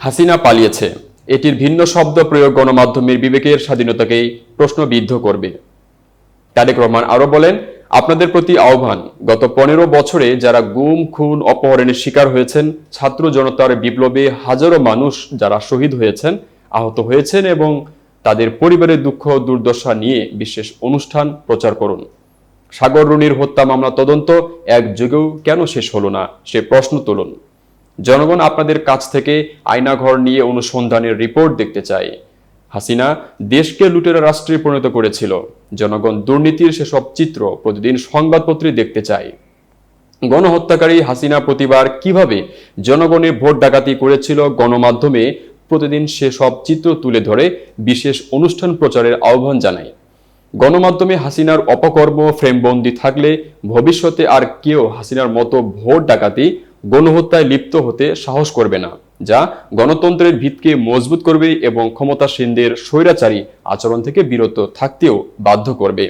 হাসিনা পালিয়েছে। এটির ভিন্ন শব্দ প্রয়োগ গণমাধ্যমের বিবেকের স্বাধীনতাকেই প্রশ্নবিদ্ধ করবে। তারেক রহমান আরও বলেন, আপনাদের প্রতি আহ্বান, গত পনেরো বছরে যারা গুম, খুন, অপহরণের শিকার হয়েছেন, ছাত্র জনতার বিপ্লবে হাজারো মানুষ যারা শহীদ হয়েছেন, আহত হয়েছেন এবং তাদের পরিবারের দুঃখ, দুর্দশা নিয়ে বিশেষ অনুষ্ঠান প্রচার করুন। সাগর রুনির হত্যা মামলা তদন্ত এক যুগেও কেন শেষ হলো না, সে প্রশ্ন তুলুন। জনগণ আপনাদের কাছ থেকে আয়নাঘর নিয়ে অনুসন্ধানের রিপোর্ট দেখতে চায়। হাসিনা দেশকে লুটেরা রাষ্ট্রে পরিণত করেছিল। জনগণ দুর্নীতির সেসব চিত্র প্রতিদিন সংবাদপত্রে দেখতে চায়। গণহত্যাকারী হাসিনা প্রতিবার কীভাবে জনগণের ভোট ডাকাতি করেছিল গণমাধ্যমে প্রতিদিন সেসব চিত্র তুলে ধরে বিশেষ অনুষ্ঠান প্রচারের আহ্বান জানায়। গণমাধ্যমে হাসিনার অপকর্ম, ফ্রেমবন্দি থাকলে ভবিষ্যতে আর কেউ হাসিনার মতো ভোট ডাকাতি গণহত্যায় লিপ্ত হতে সাহস করবে না, যা গণতন্ত্রের ভিতকে মজবুত করবে এবং ক্ষমতাসীনদের স্বৈরাচারী আচরণ থেকে বিরত থাকতেও বাধ্য করবে,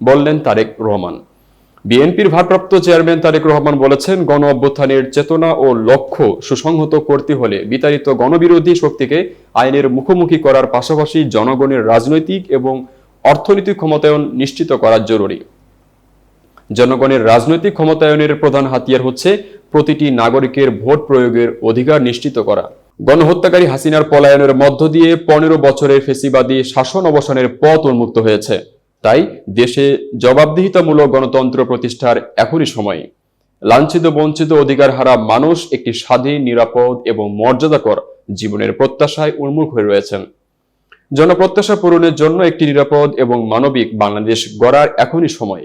বললেন তারেক রহমান। বিএনপির ভারপ্রাপ্ত চেয়ারম্যান তারেক রহমান বলেছেন, গণ অভ্যুত্থানের চেতনা ও লক্ষ্য সুসংহত করতে হলে বিতাড়িত গণবিরোধী শক্তিকে আইনের মুখোমুখি করার পাশাপাশি জনগণের রাজনৈতিক এবং অর্থনৈতিক ক্ষমতায়ন নিশ্চিত করা জরুরি। জনগণের রাজনৈতিক ক্ষমতায়নের প্রধান হাতিয়ার হচ্ছে প্রতিটি নাগরিকের ভোট প্রয়োগের অধিকার নিশ্চিত করা। গণহত্যাকারী হাসিনার পলায়নের মধ্য দিয়ে পনেরো বছরের ফেসিবাদী শাসন অবসানের পথ উন্মুক্ত হয়েছে। তাই দেশে জবাবদিহিতামূলক গণতন্ত্র প্রতিষ্ঠার এখনই সময়। লাঞ্ছিত, বঞ্চিত অধিকার হারা মানুষ একটি স্বাধীন, নিরাপদ এবং মর্যাদাকর জীবনের প্রত্যাশায় উন্মুখ হয়ে রয়েছেন। জনপ্রত্যাশা পূরণের জন্য একটি নিরাপদ এবং মানবিক বাংলাদেশ গড়ার এখনই সময়।